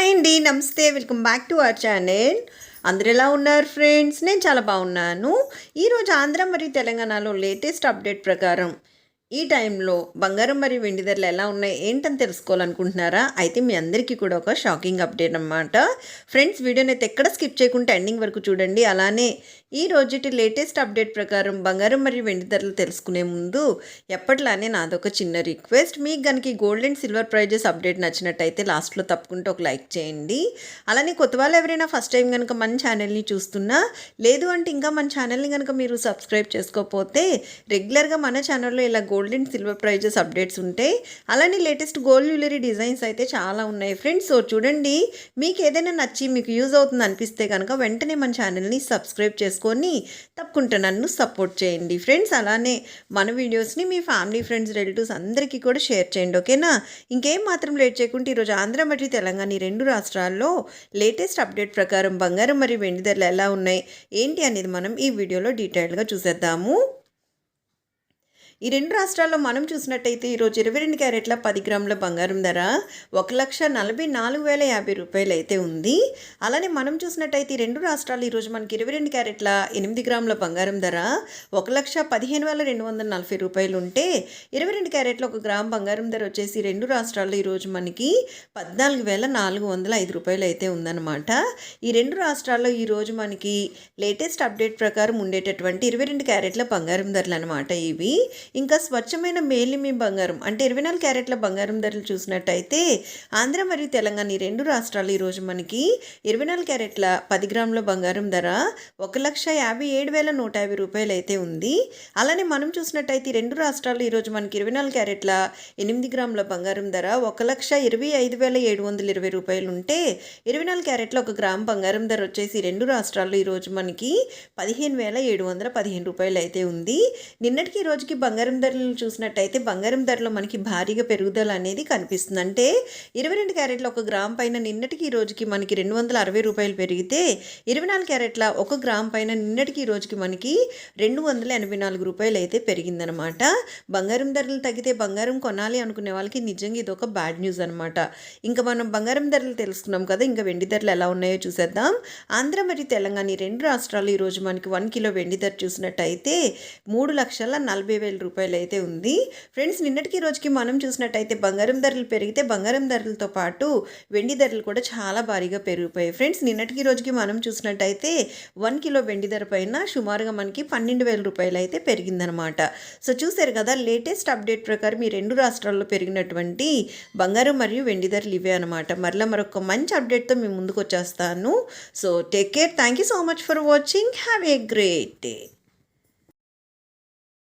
Hi అండి నమస్తే. Welcome back to our channel. అందరు ఎలా ఉన్నారు ఫ్రెండ్స్? నేను చాలా బాగున్నాను. ఈరోజు ఆంధ్ర మరియు తెలంగాణలో లేటెస్ట్ అప్డేట్ ప్రకారం ఈ టైంలో బంగారం మరియు వెండి ధరలు ఎలా ఉన్నాయి ఏంటని తెలుసుకోవాలనుకుంటున్నారా? అయితే మీ అందరికీ కూడా ఒక షాకింగ్ అప్డేట్ అనమాట ఫ్రెండ్స్ వీడియోని అయితే ఎక్కడ స్కిప్ చేయకుండా ఎండింగ్ వరకు చూడండి. అలానే ఈ రోజుటి లేటెస్ట్ అప్డేట్ ప్రకారం బంగారం మరియు వెండి ధరలు తెలుసుకునే ముందు ఎప్పట్లానే నాదొక చిన్న రిక్వెస్ట్. మీకు కనుక gold and silver prizes update నచ్చినట్టయితే లాస్ట్లో తప్పకుండా ఒక లైక్ చేయండి. అలానే కొత్త వాళ్ళు ఎవరైనా ఫస్ట్ టైం కనుక మన ఛానల్ని చూస్తున్నా లేదు అంటే ఇంకా మన ఛానల్ని కనుక మీరు సబ్స్క్రైబ్ చేసుకోకపోతే రెగ్యులర్గా మన ఛానల్లో ఇలా gold and silver prizes updates ఉంటాయి అలానే లేటెస్ట్ గోల్డ్ జ్యువెలరీ డిజైన్స్ అయితే చాలా ఉన్నాయి. ఫ్రెండ్స్ సో చూడండి మీకు ఏదైనా నచ్చి మీకు యూజ్ అవుతుంది అనిపిస్తే కనుక వెంటనే మన ఛానల్ని సబ్స్క్రైబ్ చేసుకొని తప్పకుండా నన్ను సపోర్ట్ చేయండి. ఫ్రెండ్స్ అలానే మన వీడియోస్ని మీ ఫ్యామిలీ ఫ్రెండ్స్ రిలేటివ్స్ అందరికీ కూడా షేర్ చేయండి ఓకేనా? ఇంకేం మాత్రం లేట్ చేయకుండా ఈరోజు ఆంధ్ర మరియు తెలంగాణ ఈ రెండు రాష్ట్రాల్లో లేటెస్ట్ అప్డేట్ ప్రకారం బంగారం మరియు వెండి ధరలు ఎలా ఉన్నాయి? ఏంటి అనేది మనం ఈ వీడియోలో డీటెయిల్గా చూసేద్దాము. ఈ రెండు రాష్ట్రాల్లో మనం చూసినట్టయితే ఈరోజు ఇరవై రెండు క్యారెట్ల పది గ్రాముల బంగారం ధర ఒక లక్ష నలభై నాలుగు వేల యాభై రూపాయలు అయితే ఉంది. అలానే మనం చూసినట్టయితే ఈ రెండు రాష్ట్రాలు ఈరోజు మనకి ఇరవై రెండు క్యారెట్ల ఎనిమిది గ్రాముల బంగారం ధర ఒక లక్ష పదిహేను వేల రెండు వందల నలభై రూపాయలు ఉంటే ఇరవై రెండు క్యారెట్ల ఒక గ్రామ్ బంగారం ధర వచ్చేసి రెండు రాష్ట్రాల్లో ఈరోజు మనకి పద్నాలుగు వేల నాలుగు వందల ఐదు రూపాయలు అయితే ఉందన్నమాట. ఈ రెండు రాష్ట్రాల్లో ఈరోజు మనకి లేటెస్ట్ అప్డేట్ ప్రకారం ఉండేటటువంటి ఇరవై రెండు క్యారెట్ల బంగారం ధరలు అనమాట ఇవి. ఇంకా స్వచ్ఛమైన మేలిమి బంగారం అంటే ఇరవై నాలుగు క్యారెట్ల బంగారం ధరలు చూసినట్టయితే ఆంధ్ర మరియు తెలంగాణ ఈ రెండు రాష్ట్రాలు ఈరోజు మనకి ఇరవై నాలుగు క్యారెట్ల పది గ్రాముల బంగారం ధర ఒక లక్ష యాభై ఏడు వేల నూట యాభై రూపాయలు అయితే ఉంది. అలానే మనం చూసినట్టయితే ఈ రెండు రాష్ట్రాలు ఈరోజు మనకి ఇరవై నాలుగు క్యారెట్ల ఎనిమిది గ్రాముల బంగారం ధర ఒక లక్ష ఇరవై ఐదు వేల ఏడు వందల ఇరవై రూపాయలు ఉంటే ఇరవై నాలుగు క్యారెట్ల ఒక గ్రామ్ బంగారం ధర వచ్చేసి రెండు రాష్ట్రాల్లో ఈరోజు మనకి పదిహేను వేల ఏడు వందల పదిహేను రూపాయలు అయితే ఉంది. నిన్నటికి ఈ రోజుకి బంగారం బంగారం ధరలు చూసినట్టయితే బంగారం ధరలో మనకి భారీగా పెరుగుదల అనేది కనిపిస్తుంది. అంటే ఇరవై రెండు క్యారెట్ల ఒక గ్రామ్ పైన నిన్నటికి ఈ రోజుకి మనకి రెండు వందల అరవై రూపాయలు పెరిగితే ఇరవై నాలుగు క్యారెట్ల ఒక గ్రామ్ పైన నిన్నటికి ఈ రోజుకి మనకి రెండు వందల ఎనభై నాలుగు రూపాయలు అయితే పెరిగిందనమాట. బంగారం ధరలు తగ్గితే బంగారం కొనాలి అనుకునే వాళ్ళకి నిజంగా ఇది ఒక బ్యాడ్ న్యూస్ అనమాట. ఇంకా మనం బంగారం ధరలు తెలుసుకున్నాం కదా ఇంకా వెండి ధరలు ఎలా ఉన్నాయో చూసేద్దాం. ఆంధ్ర మరియు తెలంగాణ ఈ రెండు రాష్ట్రాలు ఈరోజు మనకి వన్ కిలో వెండి ధర చూసినట్టయితే మూడు లక్షల నలభై వేల రూపాయలు అయితే ఉంది. ఫ్రెండ్స్ నిన్నటికి రోజుకి మనం చూసినట్టయితే బంగారం ధరలు పెరిగితే బంగారం ధరలతో పాటు వెండి ధరలు కూడా చాలా భారీగా పెరిగిపోయాయి. ఫ్రెండ్స్ నిన్నటికి రోజుకి మనం చూసినట్టయితే వన్ కిలో వెండి ధర పైన సుమారుగా మనకి పన్నెండు వేల రూపాయలు అయితే పెరిగిందనమాట. సో చూసారు కదా లేటెస్ట్ అప్డేట్ ప్రకారం ఈ రెండు రాష్ట్రాల్లో పెరిగినటువంటి బంగారం మరియు వెండి ధరలు ఇవే అనమాట. మరలా మరొక మంచి అప్డేట్తో మేము ముందుకు వచ్చేస్తాను. So take care. Thank you so much for watching. Have a great day.